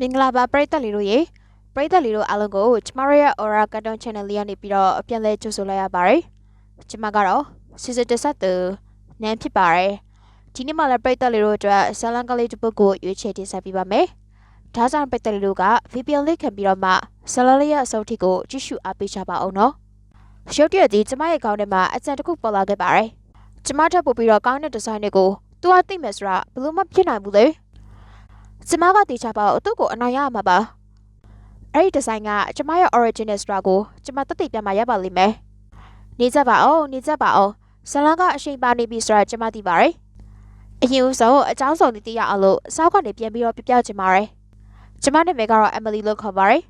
မင်္ဂလာပါပရိသတ်လေးတို့ရေပရိသတ်လေးတို့အားလုံးကိုကျမတို့ရဲ့ Aura Cartoon Channel လေးကနေပြီးတော့အပြန်လဲကြိုဆိုလိုက်ရပါတယ်ကျမကတော့စစ်စစ်တဆက်သူနန်းဖြစ်ပါတယ်ဒီနေ့မှလည်းပရိသတ်လေးတို့အတွက်ဇာလန်ကလေးတစ်ပုဒ်ကိုရွေးချယ်တင်ဆက်ပေးပါမယ်ဒါကြောင့်ပရိသတ်လေးတို့က VPN လေးခံပြီးတော့မှဇာလန်လေးရဲ့အစုံထိကိုကြည့်ရှုအားပေးကြပါအောင်နော်ရုပ်တရက်ဒီကျမရဲ့ခေါင်းထဲမှာအကြံတစ်ခုပေါ်လာခဲ့ပါတယ်ကျမထပ်ပို့ပြီးတော့ကောင်းတဲ့ဒီဇိုင်းတွေကိုသူကသိမယ်ဆိုတာဘယ်လို့မှဖြစ်နိုင်ဘူးလေ ကျမကတေချာပါတော့သူ့ကိုအနိုင်ရမှာပါအဲ့ဒီဒီဇိုင်းကကျမရဲ့ original ဆိုတာကိုကျမတက်တည်ပြန်มาရပါလိမ့်မယ်နေကြပါအောင်နေကြပါအောင်ဇလန်ကအရှိန်ပါနေပြီဆိုတာကျမသိပါတယ်အရင်ဦးဆုံးအကြောင်းစုံတည်ရအောင်လို့စောက်ကနေပြန်ပြီးတော့ပြပြချင်ပါတယ်ကျမနာမည်ကတော့ Emily လို့ခေါ်ပါတယ်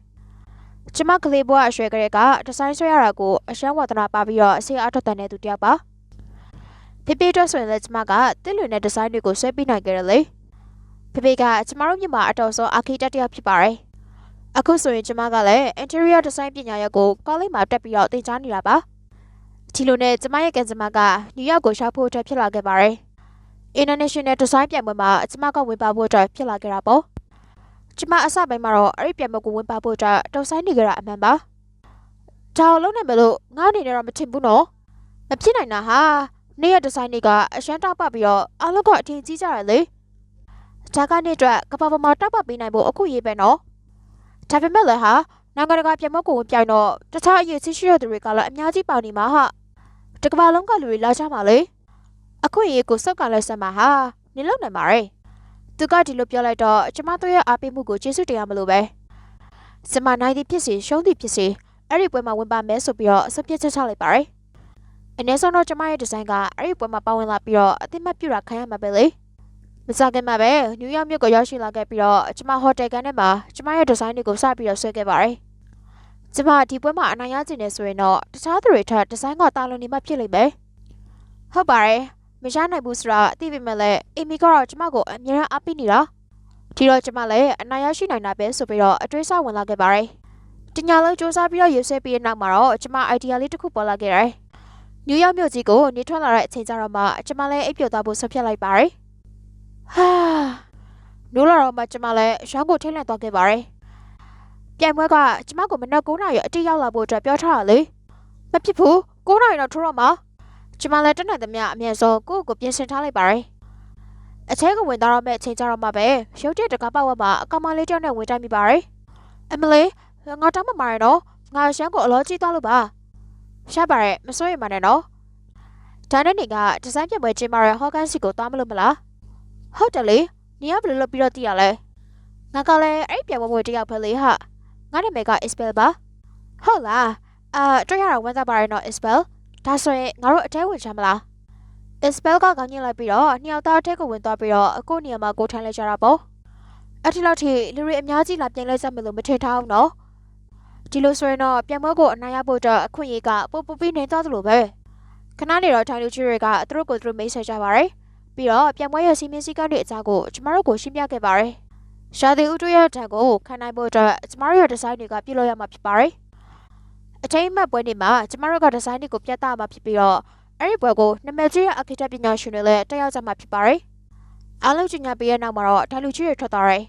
ကျမကလေးဘွားအရွယ်ကလေးကဒီဇိုင်းဆွဲရတာကိုအရှမ်းဝါသနာပါပြီးတော့အစီအထွက်တန်တဲ့သူတယောက်ပါဖေဖေအတွက်ဆိုရင်လည်းကျမကတစ်လွင်တဲ့ဒီဇိုင်းတွေကိုဆွဲပြီးနိုင်ကြတယ်လေ ဖေဖေကကျမတို့မြန်မာအတော်ဆုံးအာခီတက်တယောက်ဖြစ်ပါတယ်အခုဆိုရင်ကျမကလည်း interior design ပညာရပ်ကိုကောလိပ်မှာတက်ပြီးတော့သင်ကြားနေတာပါဒီလိုနဲ့ကျမရဲ့ကန်စမကနယူးယောက်ကိုရှောက်ဖို့အတွက်ဖြစ်လာခဲ့ပါတယ် international design ပြိုင်ပွဲမှာကျမကဝင်ပါဖို့အတွက်ဖြစ်လာခဲ့တာပေါ့ကျမအစပိုင်းမှာတော့အဲ့ဒီပြိုင်ပွဲကိုဝင်ပါဖို့အတွက်တော်ဆိုင်နေကြတာအမှန်ပါဒါအောင်လုံးနိုင်မလို့ငါအနေနဲ့တော့မထင်ဘူးနော်မဖြစ်နိုင်တာဟာနေ့ရက်ဒီဇိုင်းတွေကအရှမ်းတောက်ပပြီးတော့အားလုံးကအထင်ကြီးကြတယ်လေ ဒါကနေ့အတွက်ကဘာပေါ်မှာတောက်ပပေးနိုင်ဖို့အခုရေးပဲနော်ဒါပေမဲ့လည်းဟာနိုင်ငံတကာပြိုင်ပွဲကိုဝင်ပြိုင်တော့တခြားအရေးကြီးရှိတဲ့သူတွေကလည်းအများကြီးပါနေမှာဟာတကဘာလုံးကလူတွေလာကြမှာလေအခုရေးကိုစောက်ကလည်းဆက်မှာဟာနေလို့နိုင်ပါရဲ့သူကဒီလိုပြောလိုက်တော့ကျမတို့ရဲ့အားပေးမှုကိုကျေးဇူးတင်ရမလို့ပဲစမနိုင်သည်ဖြစ်စီရှုံးသည်ဖြစ်စီအဲ့ဒီပွဲမှာဝင်ပါမယ်ဆိုပြီးတော့အစပြစ်ချက်ချလိုက်ပါရဲ့အနည်းဆုံးတော့ကျမရဲ့ဒီဇိုင်းကအဲ့ဒီပွဲမှာပါဝင်လာပြီးတော့အသိမှတ်ပြုတာခံရမှာပဲလေ မစခင်မှာပဲနယူးယောက်မြို့ကိုရောက်ရှိလာခဲ့ပြီးတော့ကျမဟိုတယ်ကန်ထဲမှာကျမရဲ့ဒီဇိုင်းတွေကိုစပြီးတော့ဆွဲခဲ့ပါတယ်ကျမဒီပွဲမှာအနိုင်ရခြင်းနဲ့ဆိုရင်တော့တခြားသူတွေထက်ဒီဇိုင်းကတာလွန်နေမှဖြစ်လိမ့်မယ်ဟုတ်ပါတယ်မရနိုင်ဘူးဆိုတာသိပေမဲ့လည်းအီမီကတော့ကျမကိုအမြဲတမ်းအားပေးနေတာဒီတော့ကျမလည်းအနိုင်ရရှိနိုင်တာပဲဆိုပြီးတော့အတွေးဆဝင်လာခဲ့ပါတယ်တညာလုံးစူးစမ်းပြီးတော့ရေးဆွဲပြီးတဲ့နောက်မှာတော့ကျမ idea လေးတစ်ခုပေါ်လာခဲ့တယ်နယူးယောက်မြို့ကြီးကိုနေထွက်လာတဲ့အချိန်ကျတော့မှကျမလည်းအိပ်ပျော်သွားဖို့ဆွဖြတ်လိုက်ပါတယ် ဟာနိုးလာတော့မှကျမလည်းရောင်းကိုထိတ်လန့်သွားခဲ့ပါတယ်ပြိုင်ပွဲကကျမကိုမနက်9နာရီအတိရောက်လာဖို့အတွက်ပြောထားတာလေမဖြစ်ဘူး9နာရီတော့ထိုးတော့မှာကျမလည်းတက်နိုင်သမျှအမြဲဆုံးကိုယ့်ကိုပြင်ဆင်ထားလိုက်ပါတယ်အချဲကဝင်သွားတော့မဲ့အချိန်ကျတော့မှပဲရုပ်တရက်တကားပတ်ဝက်မှာအကောင်မလေးကြောင့်နဲ့ဝင်တိုက်မိပါတယ်အမလေးငါတောင်းမမာရတော့ငါရှမ်းကိုအလောကြီးသွားလို့ပါရှားပါရဲ့မစိုးရိမ်ပါနဲ့နော်ဒါနဲ့နေကဒီဇိုင်းပြပွဲကျင်းပတဲ့ဟော့ကန်စီကိုသွားမလို့မလား ဟုတ်တယ်လေနေရဘယ်လိုလုပ်ပြီးတော့တည်ရလဲငါကလည်းအဲ့ဒီပြပွဲပွဲတယောက်ပဲလေဟာငါနာမည်က Isbel ပါဟုတ်လားအာတွေ့ရတာဝမ်းသာပါရဲ့နော် Isbel ဒါဆိုရင်ငါတို့အထဲဝင်ချမ်းမလား Isbel ကကောင်းညင်လိုက်ပြီးတော့နှစ်ယောက်သားအထက်ကိုဝင်သွားပြီးတော့အခုနေရာမှာကိုထိုင်လိုက်ကြတာပေါ့အထက်လောက်ထိလူတွေအများကြီးလာပြန်လဲစမယ်လို့မထင်ထားဘူးနော်ဒီလိုဆိုရင်တော့ပြန်ပွဲကိုအနိုင်ရဖို့အတွက်အခွင့်အရေးကပိုပူပြီးနေသွားသလိုပဲခဏနေတော့ထိုင်လူကြီးတွေကသူတို့ကိုသူတို့မိတ်ဆက်ကြပါတယ် ပြီးတော့ပြန်ပွဲရဲ့စီမင်းစည်းကမ်းတွေအကြောင်းကိုကျမတို့ကိုရှင်းပြခဲ့ပါတယ်ရှားသည်ဥတုရဲ့ထံကိုခံနိုင်ဖို့အတွက်ကျမတို့ရဲ့ဒီဇိုင်းတွေကပြုလုပ်ရမှာဖြစ်ပါတယ်အထိမ်းအမှတ်ပွဲနေ့မှာကျမတို့ကဒီဇိုင်းတွေကိုပြသမှာဖြစ်ပြီးတော့အဲ့ဒီပွဲကိုနမကြီးရဲ့အာခီတက်ပညာရှင်တွေလည်းတက်ရောက်ကြမှာဖြစ်ပါတယ်အားလုံးကြီးညာပြီးတဲ့နောက်မှာတော့ထိုင်လူကြီးတွေထွက်သွားတယ်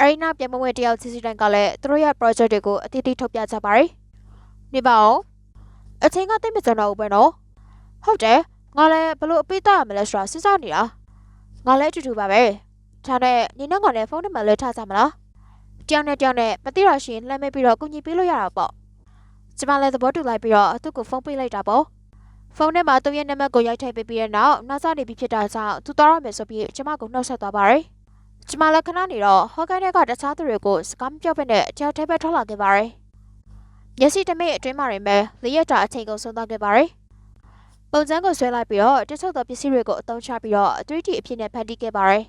အရီနာပြန်မဝင်တယောက်စီစီတိုင်းကလည်းသူတို့ရဲ့ project တွေကိုအတိအကျထုတ်ပြကြပါတယ်။နေပါအောင်။အချင်းကသိမကြတော့ဘူးပဲနော်။ဟုတ်တယ်။ ငါလည်းဘလို့အပိတ်ရမလဲဆိုတာစဉ်းစားနေတာ။ငါလည်းအတူတူပါပဲ။ဒါနဲ့နေနဲ့ငါလည်းဖုန်းနံပါတ်လေးထားကြမလား။တယောက်နဲ့တယောက်နဲ့မသိရရှင်လှမ်းမေးပြီးတော့ကူညီပေးလို့ရတာပေါ့။ကျမလည်းသဘောတူလိုက်ပြီးတော့သူ့ကိုဖုန်းပေးလိုက်တာပေါ့။ဖုန်းထဲမှာသူ့ရဲ့နံပါတ်ကိုရိုက်ထည့်ပေးပြီးတဲ့နောက်နောက်စားနေပြီဖြစ်တာကြောင့်သူတော်ရမယ်ဆိုပြီးကျမကိုနှုတ်ဆက်သွားပါတယ်။ကျမလည်းခဏနေတော့ဟော့ကိုင်းကတခြားသူတွေကိုစကားမပြောဘဲနဲ့တယောက်တည်းပဲထွက်လာခဲ့ပါတယ်။မျက်စိတမိတ်အတွင်းမှာရင်ပဲလေးရတာအချိန်ကုန်ဆုံးသွားခဲ့ပါတယ်။ ပုံစံကိုဆွဲလိုက်ပြီးတော့တချို့သောပစ္စည်းတွေကိုအသုံးချပြီးတော့အတွေ့အထိအဖြစ်နဲ့ဖန်တီးခဲ့ပါတယ်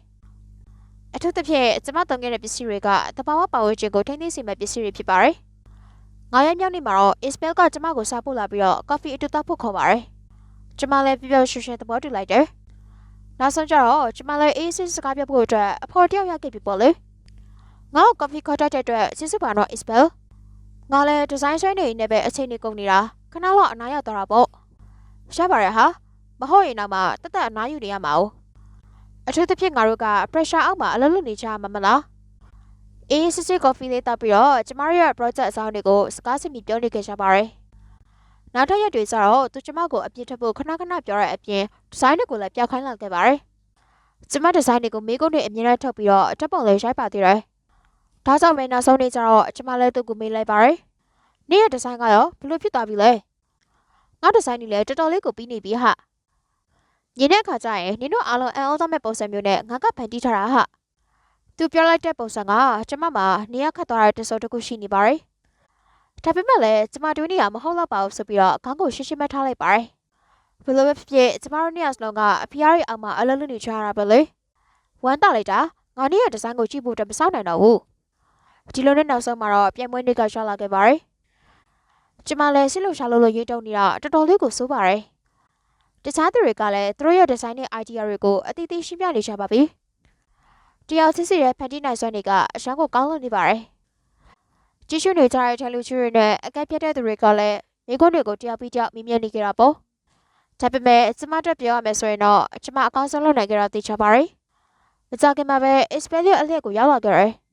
။အထူးသဖြင့်ကျမသုံးခဲ့တဲ့ပစ္စည်းတွေကတဘာဝပတ်ဝန်းကျင်ကိုထိန်းသိမ်းစေမယ့်ပစ္စည်းတွေဖြစ်ပါတယ်။ငါးရက်မြောက်နေ့မှာတော့ Ismail ကကျမကိုစားပို့လာပြီးတော့ coffee အတူတောက်ဖို့ခေါ်ပါတယ်။ကျမလည်းပြပြရွှင်ရွှင်သဘောတူလိုက်တယ်။နောက်ဆုံးကျတော့ကျမလည်းအေးဆေးစကားပြောဖို့အတွက်အဖော်တယောက်ရခဲ့ပြီပေါ့လေငါ့ကိုကော်ဖီခေါ်တတ်တဲ့အတွက်ကျေးဇူးပါတော့ Isbel ငါလည်းဒီဇိုင်းဆွဲနေနေပဲအချိန်နေကုန်နေတာခဏတော့အနားရောက်သွားတာပေါ့ ရပါရဲ့ဟာမဟုတ်ရင်တော့မှတက်တက်အနားယူနေရမှာ哦အထူးသဖြင့်ငါတို့က pressure အောက်မှာအလုပ်လုပ်နေကြမှာမလားအေးစစ်စစ်ကော်ဖီလေးတောက်ပြီးတော့ကျမတို့ရဲ့ project အဆောင်တွေကိုစကားစမြည်ပြောနေခဲ့ကြပါတယ်။နောက်ထပ်ရက်တွေကျတော့သူကျမကိုအပြစ်ထပ်ဖို့ခဏခဏပြောတဲ့အပြင်ဒီဇိုင်းတွေကိုလည်းပြခိုင်းလာခဲ့ပါတယ်။ကျမဒီဇိုင်းတွေကိုမေးခွန်းတွေအမြင်နဲ့ထုတ်ပြီးတော့တက်ပုံလေးရိုက်ပါသေးတယ်။ဒါကြောင့်မဲနောက်ဆုံးနေ့ကျတော့ကျမလည်းသူ့ကိုမေးလိုက်ပါတယ်။နေ့ရဲ့ဒီဇိုင်းကရောဘလို့ဖြစ်သွားပြီလဲ။ ငါဒီဇိုင်းတွေလည်းတော်တော်လေးကိုပြီးနေပြီဟာ။ညနေခါကျရင်နင်တို့အားလုံးအံ့ဩသောမဲ့ပုံစံမျိုးနဲ့ငါကဖန်တီးထားတာဟာ။သူပြောလိုက်တဲ့ပုံစံကကျမမှာနေရခတ်သွားတဲ့တစောတစ်ခုရှိနေပါတယ်။ဒါပေမဲ့လည်းကျမတို့နေရမဟုတ်တော့ပါဘူးဆိုပြီးတော့ခေါင်းကိုရှင်းရှင်းမထားလိုက်ပါတယ်။ဘယ်လိုပဲဖြစ်ဖြစ်ကျမတို့နေရစလုံးကအဖျားရဲ့အောက်မှာအလလနေချရတာပဲလေ။ဝမ်းတာလိုက်တာငါနေရဒီဇိုင်းကိုကြည့်ဖို့တမစောင့်နိုင်တော့ဘူး။ဒီလိုနဲ့နောက်ဆုံးမှာတော့ပြိုင်ပွဲနေ့ကရှောက်လာခဲ့ပါတယ်။ ကျမလည်းစစ်လို့ရှာလို့လို့ရေးတုံနေတာတော်တော်လေးကိုစိုးပါတယ်။တခြားသူတွေကလည်းသူတို့ရဲ့ဒီဇိုင်းနဲ့ idea တွေကိုအတိအသီးရှင်းပြနေကြပါပြီ။တယောက်စစ်စစ်ရဲ့ဖန်တီးနိုင်စွမ်းတွေကအရှမ်းကိုကောင်းလို့နေပါတယ်။ကြည့်ရှုနေကြတဲ့တယ်လူချူတွေနဲ့အကက်ပြတ်တဲ့သူတွေကလည်းမိခွန်းတွေကိုတယောက်ပြီးတယောက်မြင်မြင်နေကြတာပေါ့။ဒါပေမဲ့ကျမတို့ပြောရမယ်ဆိုရင်တော့ကျမအကောင်းဆုံးလုပ်နိုင်ကြတာသိချပါတယ်။မကြခင်မှာပဲ Ispelia အလျက်ကိုရောက်လာကြတယ်။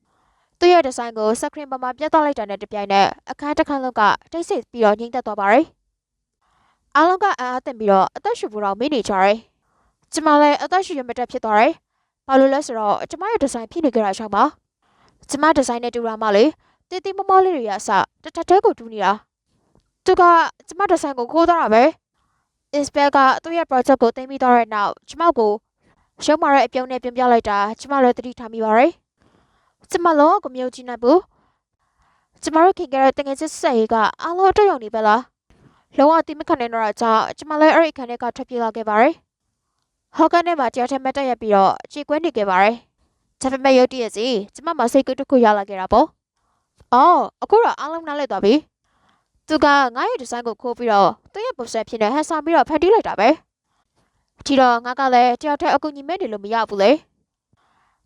သူ့ရဲ့ဒီဇိုင်းကိုစကရင်ပေါ်မှာပြတ်သွားလိုက်တာနဲ့တပြိုင်နက်အခန်းတစ်ခန်းလုံးကတိတ်ဆိတ်ပြီးတော့ငြိမ်သက်သွားပါတယ်။အားလုံးကအံ့အားသင့်ပြီးတော့အသက်ရှူဖို့တော့မေ့နေကြတယ်။ကျမလည်းအသက်ရှူရမတက်ဖြစ်သွားတယ်။ဘာလို့လဲဆိုတော့ကျမရဲ့ဒီဇိုင်းဖြစ်နေကြတာရှောင်းပါကျမဒီဇိုင်းနဲ့တူတာမှလေတေးသေးမမလေးတွေရအစတထက်တဲကိုတူးနေတာသူကကျမဒီဇိုင်းကိုခိုးသွားတာပဲ Isbel ကသူ့ရဲ့ project ကိုတင်ပြီးသွားတဲ့နောက်ကျမကိုရုံးမာတဲ့အပြုံးနဲ့ပြင်ပြလိုက်တာကျမလည်းသတိထားမိပါတယ် ကျမလုံးကိုမြုပ်ကြည့်နိုင်ဘူးကျမတို့ခင်ခဲ့တဲ့တကယ်စစ်ဆက်ရေးကအားလုံးအတွေ့အကြုံနေပဲလားလုံးဝတိမခံနိုင်တော့တာကြောင့်ကျမလည်းအဲ့ဒီအခန်းထဲကထွက်ပြေးလာခဲ့ပါတယ်ဟော့ကန်ထဲမှာတရားထက်မတ်တက်ရပြီးတော့ခြေကွင်းနေခဲ့ပါတယ်။ဒါပေမဲ့ရုတ်တရက်စီကျမမစိတ်ကူးတစ်ခုရလာခဲ့တာပေါ့။အော်အခုတော့အားလုံးနားလည်သွားပြီ။သူကငါ့ရဲ့ဒီဇိုင်းကိုခိုးပြီးတော့သူ့ရဲ့ပုံစံဖြစ်နေဟန်ဆောင်ပြီးတော့ဖန်တီးလိုက်တာပဲ။ဒီတော့ငါကလည်းတရားထက်အကူညီမဲ့နေလို့မရဘူးလေ။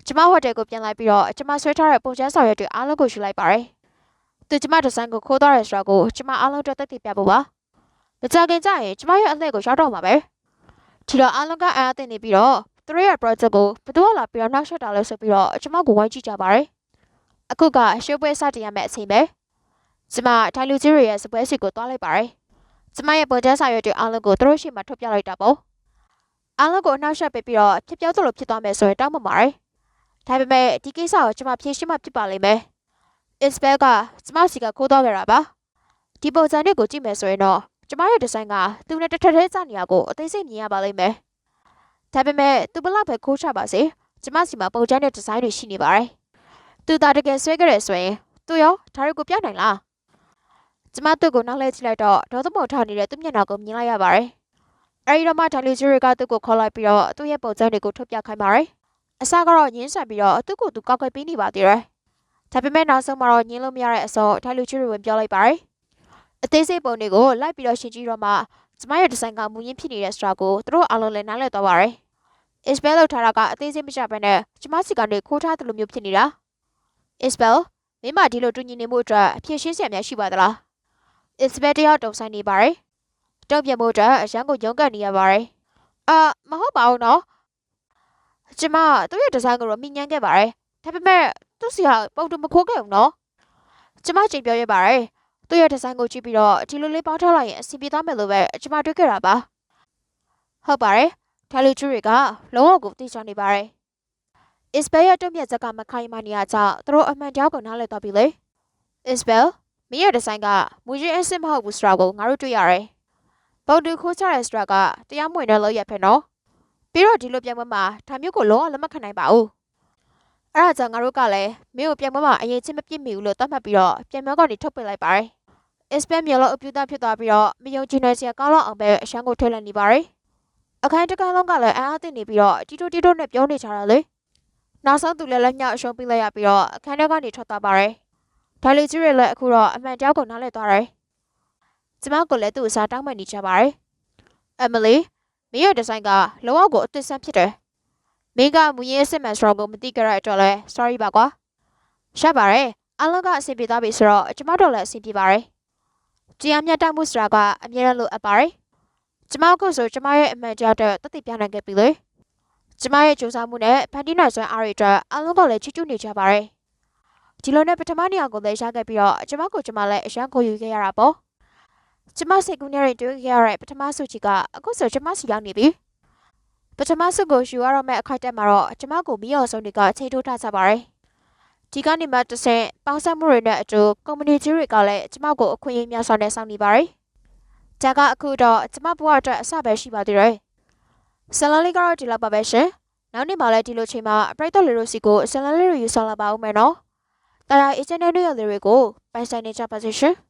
ကျမဟိုတယ်ကိုပြန်လိုက်ပြီးတော့ကျမဆွဲထားတဲ့ပုံချမ်းဆောင်ရွက်တွေအားလုံးကိုယူလိုက်ပါတယ်။သူကျမဒီဇိုင်းကိုခိုးသွားတဲ့ဆိုတာကိုကျမအားလုံးအတွက်သက်သေပြဖို့ပါ။မကြခင်ကြရင်ကျမရဲ့အလှည့်ကိုရောက်တော့မှာပဲ။ဒီတော့အားလုံးကအံ့အားသင့်နေပြီးတော့သူတို့ရဲ့ project ကိုဘယ်သူကလာပြီးတော့နောက်ဆက်တာလဲဆိုပြီးတော့ကျွန်မကိုဝိုင်းကြည့်ကြပါရယ်အခုကရှိုးပွဲစတင်ရမယ့်အချိန်ပဲကျွန်မထိုင်လူကြီးတွေရဲ့စပွဲစီကိုတွားလိုက်ပါရယ်ကျွန်မရဲ့ project စာရွက်တွေအားလုံးကိုသူတို့ရှေ့မှာထုတ်ပြလိုက်တာပေါ့အားလုံးကိုအနောက်ဆက်ပေးပြီးတော့ဖြစ်ပြောသလိုဖြစ်သွားမယ်ဆိုရင်တောင်းပန်ပါရယ် ဒါပေမဲ့ဒီကိစ္စကိုကျွန်မဖြေရှင်းမှဖြစ်ပါလိမ့်မယ် Isbel ကကျွန်မစီကခိုးသွားကြတာပါဒီပုံစံတွေကိုကြည့်မယ်ဆိုရင်တော့ကျမရဲ့ဒီဇိုင်းကသူနဲ့တစ်ထက်ထဲစနေရကိုအသေးစိတ်မြင်ရပါလိမ့်မယ်။ဒါပေမဲ့သူဘလောက်ပဲခိုးချပါစေကျမစီမှာပုံချမ်းတဲ့ဒီဇိုင်းတွေရှိနေပါတယ်။သူသာတကယ်ဆွဲကြရဆိုရင်သူရောဒါတွေကိုပြနိုင်လား။ကျမသူ့ကိုနောက်လှည့်ကြည့်လိုက်တော့ဒေါသမုံထောင်နေတဲ့သူ့မျက်နှာကိုမြင်လိုက်ရပါတယ်။အဲဒီတော့မှဒါလီဂျီရီကသူ့ကိုခေါ်လိုက်ပြီးတော့သူ့ရဲ့ပုံချမ်းတွေကိုထုတ်ပြခိုင်းပါတယ်။ အစကတော့ညင်းဆန်ပြီးတော့သူ့ကိုသူကောက်ကွယ်ပေးနေပါသေးတယ်။ဒါပေမဲ့နောက်ဆုံးမှာတော့ညင်းလို့မရတဲ့အစောဒါလီဂျီရီဝင်ပြောလိုက်ပါတယ်။အသေးစိတ်ပုံတွေကိုလိုက်ပြီးတော့ရှင်းကြည့်တော့မှကျမရဲ့ဒီဇိုင်းကမူရင်းဖြစ်နေတဲ့စတာကိုသူတို့အားလုံးလည်းနားလည်သွားပါတယ်။ Isbel လောက်ထားတာကအသေးစိတ်မကြဘဲနဲ့ကျမစီကနေခိုးထားတယ်လို့မျိုးဖြစ်နေတာ။ Isbel မင်းမဒီလိုတူညီနေမှုအတွက်အဖြစ်ရှင်းစရာများရှိပါသလား။ Isbel တယောက်တုံဆိုင်နေပါတယ်။တုံ့ပြန်မှုအတွက်အရန်ကိုရုန်းကန်နေရပါတယ်။အာမဟုတ်ပါဘူးနော်။ ကျမသူ့ရဲ့ဒီဇိုင်းကိုတော့မိညမ်းခဲ့ပါတယ်။ဒါပေမဲ့သူ့စီကပုံတူမခိုးခဲ့ဘူးနော်။ကျမချိန်ပြောရပါတယ်။သူ့ရဲ့ဒီဇိုင်းကိုကြည့်ပြီးတော့ဒီလိုလေးပေါင်းထားလိုက်ရင်အဆင်ပြေသွားမယ်လို့ပဲကျွန်မတွေးခဲ့တာပါဟုတ်ပါတယ်ဒါလူကျူတွေကလုံးဝကိုသိချနေပါတယ် Isbel ရဲ့တုံ့ပြန်ချက်ကမခိုင်မနေရကြောင့်သူတို့အမှန်တရားကိုနားလည်သွားပြီလေ Isbel မင်းရဲ့ဒီဇိုင်းကမူရင်းအစစ်မဟုတ်ဘူးဆိုတာကိုငါတို့တွေ့ရတယ်ဗုဒ္ဓခိုးချတဲ့စတာကတရားမဝင်တဲ့လောက်ရဖက်နော် ပြီးတော့ဒီလိုပြန်ပွဲမှာဒါမျိုးကိုလုံးဝလက်မခံနိုင်ပါဘူးအဲ့ဒါကြောင့်ငါတို့ကလည်းမင်းကိုပြန်ပွဲမှာအရင်ချင်းမပြစ်မိဘူးလို့သတ်မှတ်ပြီးတော့ပြန်ပွဲကနေထုတ်ပစ်လိုက်ပါတယ် Isbel မျိုးလုံးအပြူသားဖြစ်သွားပြီးတော့မယုံကြည်နိုင်စရာကောင်းလောက်အောင်ပဲအရှမ်းကိုထွက်လက်နေပါတယ်အခန်းတစ်ခန်းလုံးကလည်းအံ့အားသင့်နေပြီးတော့တီတိုတီတိုနဲ့ပြောနေကြတာလေနောက်ဆုံးသူလည်းလက်ညှောက်အရှုံးပေးလိုက်ရပြီးတော့အခန်းထဲကနေထွက်သွားပါတယ်ဒါလီကြီးရဲ့လည်းအခုတော့အမှန်တရားကိုနားလည်သွားတယ်ကျမကလည်းသူ့အစားတောင်းပန်နေကြပါတယ်အမလီ မင်းရဲ့ဒီဇိုင်းကလုံးဝကိုအသစ်ဆန်းဖြစ်တယ်မင်းကမူရင်းအစစ်မှန်ဆိုတော့ကိုမသိကြရတဲ့အတွက်လဲ sorry ပါကွာရှက်ပါတယ်အလုံးကအဆင်ပြေသွားပြီဆိုတော့ကျမတို့လည်းအဆင်ပြေပါတယ်တရားမျှတမှုဆိုတာကအမြဲတမ်းလိုအပ်ပါတယ်ကျမအခုဆိုကျမရဲ့အမှန်တရားတဲ့တသိပြနိုင်ခဲ့ပြီလေကျမရဲ့ကြိုးစားမှုနဲ့ဖန်တီးနိုင်စွမ်းအားတွေအတွက်အလုံးကလည်းချီးကျူးနေကြပါတယ်ဒီလိုနဲ့ပထမနေရာကိုလည်းရခဲ့ပြီးတော့ကျမကိုကျမလည်းအရန်ကိုယူခဲ့ရတာပေါ့ ကျမစိတ်ကူးနေရင်တွေ့ခဲ့ရတဲ့ပထမဆုချီကအခုဆိုကျမစီရောက်နေပြီပထမဆုကိုယူရတော့မဲ့အခိုက်အတက်မှာတော့ကျမကိုမိအောင်ဆုံးတွေကချိန်ထိုးထားကြပါတယ်ဒီကနေမှတစ်ဆင့်ပေါင်းစပ်မှုတွေနဲ့အတူကုမ္ပဏီကြီးတွေကလည်းကျမကိုအခွင့်အရေးများစွာနဲ့စောင့်နေပါတယ်ဒါကအခုတော့ကျမဘဝအတွက်အဆပဲရှိပါသေးတယ်ဆလန်လေးကတော့ဒီလောက်ပါပဲရှင်နောက်နေ့မှလည်းဒီလိုချိန်မှာအပရိသတ်လေးတို့စီကိုဆလန်လေးတွေယူဆောင်လာပါဦးမယ်နော်တာယာအေဂျင့်တွေရဲ့တွေကိုပိုင်ဆိုင်နေကြပါစေရှင်။